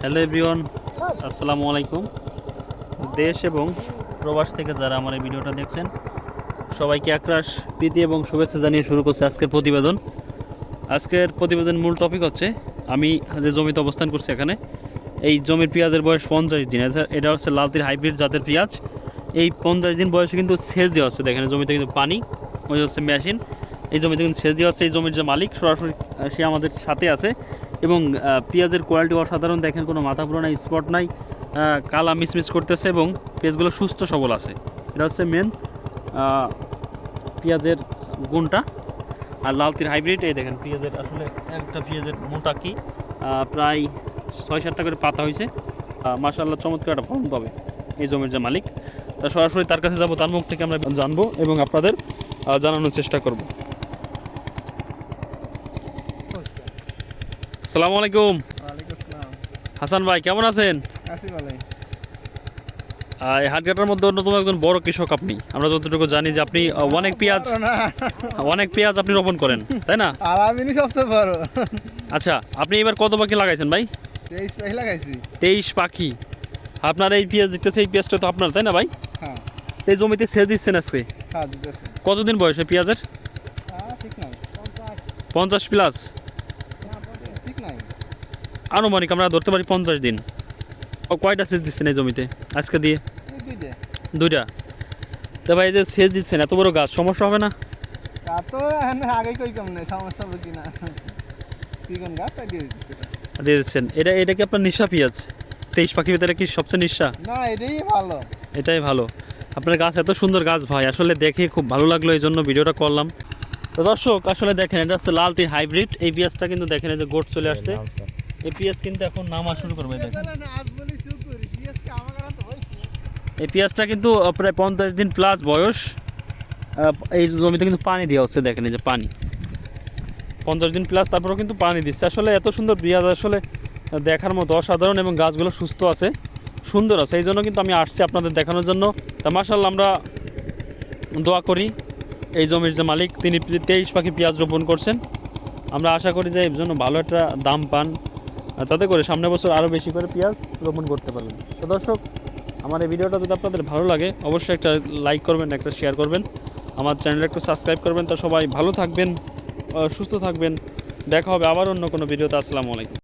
Hello everyone, আসসালামু আলাইকুম। দেশ এবং প্রবাস থেকে যারা আমার এই ভিডিওটা দেখছেন, সবাইকে একরাশ প্রীতি এবং শুভেচ্ছা জানিয়ে শুরু করছে আজকের প্রতিবেদন। আজকের প্রতিবেদন মূল টপিক হচ্ছে, আমি যে জমিতে অবস্থান করছি এখানে, এই জমির পেঁয়াজের বয়স পঞ্চাশ দিন। এটা- হচ্ছে লালতির হাইব্রিড জাতের পেঁয়াজ। এই পঞ্চাশ দিন বয়সে কিন্তু সেচ দেওয়া হচ্ছে দেখেন জমিতে কিন্তু পানি, ওই হচ্ছে মেশিন এই জমিতে কিন্তু সেচ দেওয়া হচ্ছে এই জমির যে মালিক সরাসরি সে আমাদের সাথে আছে। এবং পেঁয়াজের কোয়ালিটি অসাধারণ। দেখেন কোনো মাথা পুরো নাই। স্পট নাই কালা মিসমিস করতেছে এবং পেঁয়াজগুলো সুস্থ সবল আছে। এটা হচ্ছে মেন পেঁয়াজের গুণটা। আর লালতির হাইব্রিড এই দেখেন পেঁয়াজের আসলে একটা পেঁয়াজের মোটা কি প্রায় ছয় সাতটা করে পাতা হয়েছে। মাসাল্লাহ চমৎকার একটা ফলন পাবে এই জমির যে মালিক। তা সরাসরি তার কাছে যাব, তার মুখ থেকে আমরা জানব এবং আপনাদের জানানোর চেষ্টা করব। আসসালামু আলাইকুম। হাসান ভাই কেমন আছেন? হাটঘাটার মধ্যে অন্যতম একজন বড় কৃষক আপনি। আমরা যতটুকু জানি যে আপনি অনেক পেঁয়াজ অনেক পেঁয়াজ আপনি রোপণ করেন তাই না? আর আমি সবচেয়ে বড়। আচ্ছা আপনি এবার কত পাখি লাগাইছেন ভাই? তেইশ পাই লাগাইছি। তেইশ পাখি। আপনার এই পেঁয়াজ দেখতেছে এই পেঁয়াজটা তো আপনার তাই না ভাই? হ্যাঁ। এই জমিতে সেচ দিচ্ছেন আজকে? হ্যাঁ কতদিন বয়স এই পেঁয়াজের? পঞ্চাশ প্লাস। আনুমানিক আমরা ধরতে পারি পঞ্চাশ দিন। ও কয়টা সেচ দিচ্ছেন এই জমিতে? আজকে দিয়ে? দুইটা। দুইটা? তো ভাই যে সেচ দিচ্ছেন এত বড় গাছ সমস্যা হবে না? তা তো এখন আগে কই কম নেই সমস্যা হবে কিনা চিকন গাছ তাই দিয়ে দিচ্ছেন। এটা এটা কি আপনার নিশা পেঁয়াজ? তেইশ ভিতরে কি সবচেয়ে নিশা না এটাই ভালো। এটাই ভালো। আপনার গাছ এত সুন্দর গাছ ভাই আসলে দেখে খুব ভালো লাগল এই জন্য ভিডিওটা করলাম। তো দর্শক আসলে দেখেন এটা হচ্ছে লাল তীর হাইব্রিড। এই পেঁয়াজটা কিন্তু দেখেন এই যে গোট চলে আসছে। পেঁয়াজ কিন্তু এখন নামা শুরু করবে দেখেন। এই পেঁয়াজটা কিন্তু প্রায় পঞ্চাশ দিন প্লাস বয়স। এই জমিতে কিন্তু পানি দেওয়া হচ্ছে দেখেন এই যে পানি। পঞ্চাশ দিন প্লাস তারপরেও কিন্তু পানি দিচ্ছে। আসলে এত সুন্দর পেঁয়াজ আসলে দেখার মতো অসাধারণ এবং গাছগুলো সুস্থ আছে সুন্দর আছে। এই জন্য কিন্তু আমি আসছি আপনাদের দেখানোর জন্য। তা মার্শাল্লাহ আমরা দোয়া করি এই জমির যে মালিক তিনি তেইশ পাখি পেঁয়াজ রোপণ করছেন। আমরা আশা করি যে এর জন্য ভালো একটা দাম পান। যাতে করে সামনে বছর আরও বেশি করে পেঁয়াজ রোপণ করতে পারবেন। তো দর্শক, আমার এই ভিডিওটা যদি আপনাদের ভালো লাগে, অবশ্যই একটা লাইক করবেন, একটা শেয়ার করবেন। আমার চ্যানেলটা একটু সাবস্ক্রাইব করবেন। তো সবাই ভালো থাকবেন সুস্থ থাকবেন। দেখা হবে আবার অন্য কোনো ভিডিওতে। আসসালামু আলাইকুম।